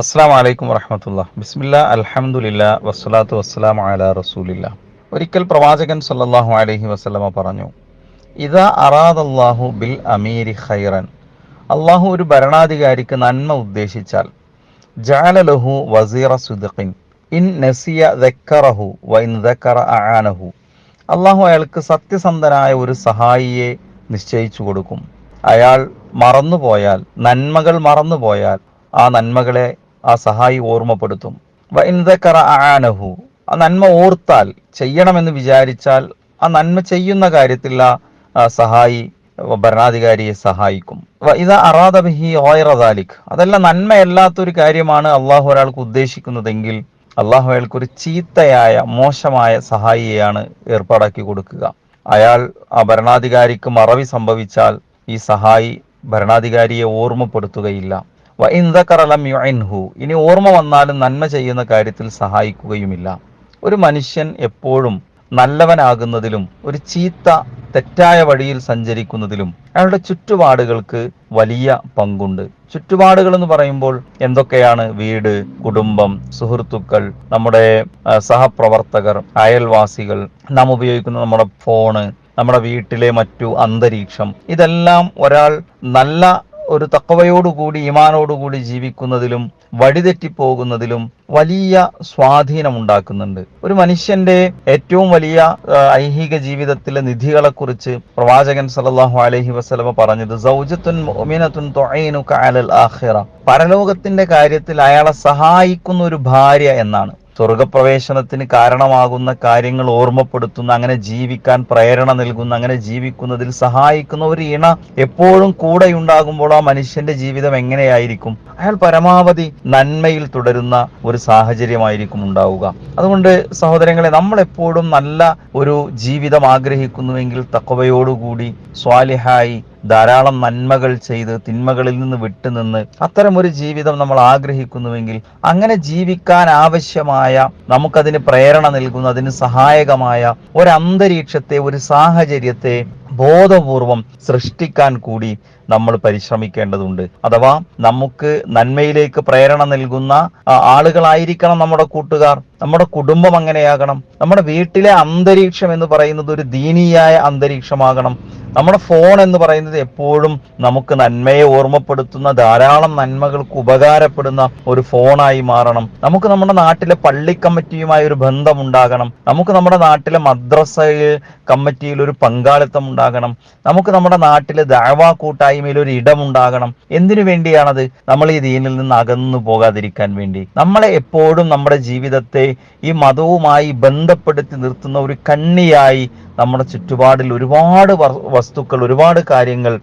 അസ്സാം വലൈക്കും വറഹമത്തുള്ള ബിസ്മില്ല അലഹമുല്ല വസ്സലാത്തു വസ്സലാം അല റസൂലില്ല. ഒരിക്കൽ പ്രവാചകൻ സല്ലാഹു അലഹി വസ്ലമ പറഞ്ഞു ഇതാ അറാദല്ലാഹു ബിൽ അമീരി ഖൈറൻ. അള്ളാഹു ഒരു ഭരണാധികാരിക്ക് നന്മ ഉദ്ദേശിച്ചാൽ ജാലലഹു വസീറ സുദഖിൻ ഇൻ നസിയ ദക്കറഹു വൈൻ ദക്കറ ആനഹു അള്ളാഹു അയാൾക്ക് സത്യസന്ധനായ ഒരു സഹായിയെ നിശ്ചയിച്ചു കൊടുക്കും. അയാൾ മറന്നുപോയാൽ നന്മകൾ മറന്നുപോയാൽ ആ നന്മകളെ ആ സഹായി ഓർമ്മപ്പെടുത്തും. വൈൻ ദക്കറ ആനഹു ആ നന്മ ഓർത്താൽ ചെയ്യണമെന്ന് വിചാരിച്ചാൽ ആ നന്മ ചെയ്യുന്ന കാര്യത്തിൽ ആ സഹായി ഭരണാധികാരിയെ സഹായിക്കും. ഇത് അറാദ ബിഹി ഓയറദാലിക് അതല്ല നന്മയല്ലാത്തൊരു കാര്യമാണ് അള്ളാഹു ഒരാൾക്ക് ഉദ്ദേശിക്കുന്നതെങ്കിൽ അള്ളാഹു അയാൾക്ക് ഒരു ചീത്തയായ മോശമായ സഹായിയെയാണ് ഏർപ്പാടാക്കി കൊടുക്കുക. അയാൾ ആ ഭരണാധികാരിക്ക് മറവി സംഭവിച്ചാൽ ഈ സഹായി ഭരണാധികാരിയെ ഓർമ്മപ്പെടുത്തുകയില്ല. വ യുഇൻഹു. ഇനി ഓർമ്മ വന്നാലും നന്മ ചെയ്യുന്ന കാര്യത്തിൽ സഹായിക്കുകയുമില്ല. ഒരു മനുഷ്യൻ എപ്പോഴും നല്ലവനാകുന്നതിലും ഒരു ചീത്ത തെറ്റായ വഴിയിൽ സഞ്ചരിക്കുന്നതിലും അയാളുടെ ചുറ്റുപാടുകൾക്ക് വലിയ പങ്കുണ്ട്. ചുറ്റുപാടുകൾ എന്ന് പറയുമ്പോൾ എന്തൊക്കെയാണ്? വീട് കുടുംബം സുഹൃത്തുക്കൾ നമ്മുടെ സഹപ്രവർത്തകർ അയൽവാസികൾ നാം ഉപയോഗിക്കുന്ന നമ്മുടെ ഫോണ് നമ്മുടെ വീട്ടിലെ മറ്റു അന്തരീക്ഷം. ഇതെല്ലാം ഒരാൾ നല്ല ഒരു തക്കവയോടുകൂടി ഇമാനോടുകൂടി ജീവിക്കുന്നതിലും വഴിതെറ്റിപ്പോകുന്നതിലും വലിയ സ്വാധീനമുണ്ടാക്കുന്നുണ്ട്. ഒരു മനുഷ്യന്റെ ഏറ്റവും വലിയ ഐഹിക ജീവിതത്തിലെ നിധികളെ കുറിച്ച് പ്രവാചകൻ സല്ലല്ലാഹു അലഹി വസ്ലമ പറഞ്ഞത് പരലോകത്തിന്റെ കാര്യത്തിൽ അയാളെ സഹായിക്കുന്ന ഒരു ഭാര്യ എന്നാണ്. സ്വർഗപ്രവേശനത്തിന് കാരണമാകുന്ന കാര്യങ്ങൾ ഓർമ്മപ്പെടുത്തുന്ന അങ്ങനെ ജീവിക്കാൻ പ്രേരണ നൽകുന്ന അങ്ങനെ ജീവിക്കുന്നതിൽ സഹായിക്കുന്ന ഒരു ഇണ എപ്പോഴും കൂടെയുണ്ടാകുമ്പോൾ ആ മനുഷ്യന്റെ ജീവിതം എങ്ങനെയായിരിക്കും? അയാൾ പരമാവധി നന്മയിൽ തുടരുന്ന ഒരു സാഹചര്യമായിരിക്കും ഉണ്ടാവുക. അതുകൊണ്ട് സഹോദരങ്ങളെ നമ്മൾ എപ്പോഴും നല്ല ഒരു ജീവിതം ആഗ്രഹിക്കുന്നുവെങ്കിൽ തക്കവയോടുകൂടി സ്വാലിഹായി ധാരാളം നന്മകൾ ചെയ്ത് തിന്മകളിൽ നിന്ന് വിട്ടുനിന്ന് അത്തരമൊരു ജീവിതം നമ്മൾ ആഗ്രഹിക്കുന്നുവെങ്കിൽ അങ്ങനെ ജീവിക്കാൻ ആവശ്യമായ നമുക്കതിന് പ്രേരണ നൽകുന്ന അതിന് സഹായകമായ ഒരു അന്തരീക്ഷത്തെ ഒരു സാഹചര്യത്തെ ബോധപൂർവം സൃഷ്ടിക്കാൻ കൂടി നമ്മൾ പരിശ്രമിക്കേണ്ടതുണ്ട്. അഥവാ നമുക്ക് നന്മയിലേക്ക് പ്രേരണ നൽകുന്ന ആളുകളായിരിക്കണം നമ്മുടെ കൂട്ടുകാർ. നമ്മുടെ കുടുംബം അങ്ങനെയാകണം. നമ്മുടെ വീട്ടിലെ അന്തരീക്ഷം എന്ന് പറയുന്നത് ഒരു ദീനീയായ അന്തരീക്ഷമാകണം. നമ്മുടെ ഫോൺ എന്ന് പറയുന്നത് എപ്പോഴും നമുക്ക് നന്മയെ ഓർമ്മപ്പെടുത്തുന്ന ധാരാളം നന്മകൾക്ക് ഉപകാരപ്പെടുന്ന ഒരു ഫോണായി മാറണം. നമുക്ക് നമ്മുടെ നാട്ടിലെ പള്ളി കമ്മിറ്റിയുമായി ഒരു ബന്ധം ഉണ്ടാകണം നമുക്ക് നമ്മുടെ നാട്ടിലെ മദ്രസ കമ്മിറ്റിയിൽ ഒരു പങ്കാളിത്തം ഉണ്ടാകണം. നമുക്ക് നമ്മുടെ നാട്ടിലെ ദാവാ കൂട്ടായ്മയിൽ ഒരു ഇടമുണ്ടാകണം. എന്തിനു വേണ്ടിയാണത്? നമ്മൾ ഈ ദീനിൽ നിന്ന് അകന്നു പോകാതിരിക്കാൻ വേണ്ടി. നമ്മളെ എപ്പോഴും നമ്മുടെ ജീവിതത്തെ ഈ മതവുമായി ബന്ധപ്പെടുത്തി നിർത്തുന്ന ഒരു കണ്ണിയായി നമ്മുടെ ചുറ്റുപാടിൽ ഒരുപാട് വസ്തുക്കൾ ഒരുപാട് കാര്യങ്ങൾ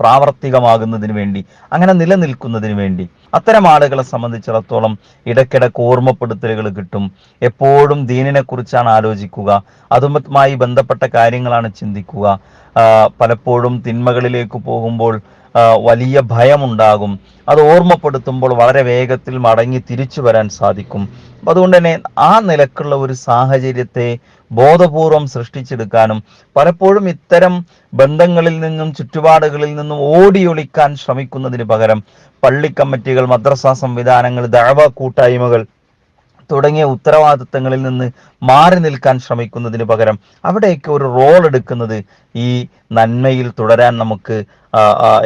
പ്രാവർത്തികമാകുന്നതിന് വേണ്ടി അങ്ങനെ നിലനിൽക്കുന്നതിന് വേണ്ടി. അത്തരം ആളുകളെ സംബന്ധിച്ചിടത്തോളം ഇടയ്ക്കിടയ്ക്ക് ഓർമ്മപ്പെടുത്തലുകൾ കിട്ടും. എപ്പോഴും ദീനിനെ കുറിച്ചാണ് ആലോചിക്കുക. അതുമായി ബന്ധപ്പെട്ട കാര്യങ്ങളാണ് ചിന്തിക്കുക. പലപ്പോഴും തിന്മകളിലേക്ക് പോകുമ്പോൾ വലിയ ഭയമുണ്ടാകും. അത് ഓർമ്മപ്പെടുത്തുമ്പോൾ വളരെ വേഗത്തിൽ മടങ്ങി തിരിച്ചു വരാൻ സാധിക്കും. അതുകൊണ്ട് തന്നെ ആ നിലക്കുള്ള ഒരു സാഹചര്യത്തെ ബോധപൂർവം സൃഷ്ടിച്ചെടുക്കാനും പലപ്പോഴും ഇത്തരം ബന്ധങ്ങളിൽ നിന്നും ചുറ്റുപാടുകളിൽ നിന്നും ഓടിയൊളിക്കാൻ ശ്രമിക്കുന്നതിന് പകരം പള്ളി കമ്മിറ്റികൾ മദ്രസ സംവിധാനങ്ങൾ ദഴവ കൂട്ടായ്മകൾ തുടങ്ങിയ ഉത്തരവാദിത്തങ്ങളിൽ നിന്ന് മാറി നിൽക്കാൻ ശ്രമിക്കുന്നതിന് പകരം അവിടെയൊക്കെ ഒരു റോൾ എടുക്കുന്നത് ഈ നന്മയിൽ തുടരാൻ നമുക്ക്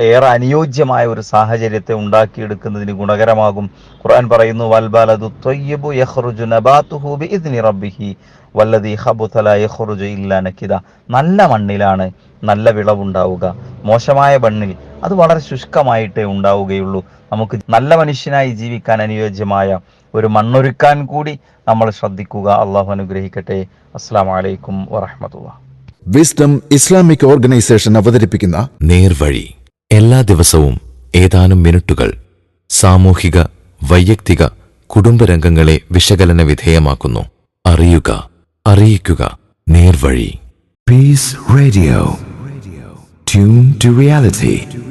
ഏറെ അനുയോജ്യമായ ഒരു സാഹചര്യത്തെ ഉണ്ടാക്കിയെടുക്കുന്നതിന് ഗുണകരമാകും. ഖുർആൻ പറയുന്നു യഖ്റുജു നബാതുഹു റബ്ബിഹി ലാ ഇല്ലാ നല്ല മണ്ണിലാണ് നല്ല വിളവുണ്ടാവുക. മോശമായ മണ്ണിൽ അത് വളരെ ശുഷ്കമായിട്ടേ ഉണ്ടാവുകയുള്ളൂ. നമുക്ക് നല്ല മനുഷ്യനായി ജീവിക്കാൻ അനുയോജ്യമായ ഒരു മണ്ണൊരുക്കാൻ കൂടി നമ്മൾ ശ്രദ്ധിക്കുക. അള്ളാഹു അനുഗ്രഹിക്കട്ടെ. അസ്സാം വലൈക്കും വറഹമത്തുള്ള വിസ്ഡം ഇസ്ലാമിക് ഓർഗനൈസേഷൻ അവതരിപ്പിക്കുന്ന നേർവഴി. എല്ലാ ദിവസവും ഏതാനും മിനിറ്റുകൾ സാമൂഹിക വൈയക്തിക കുടുംബരംഗങ്ങളെ വിശകലന വിധേയമാക്കുന്നു. അറിയുക അറിയിക്കുക. നേർവഴി. Peace radio tune to reality.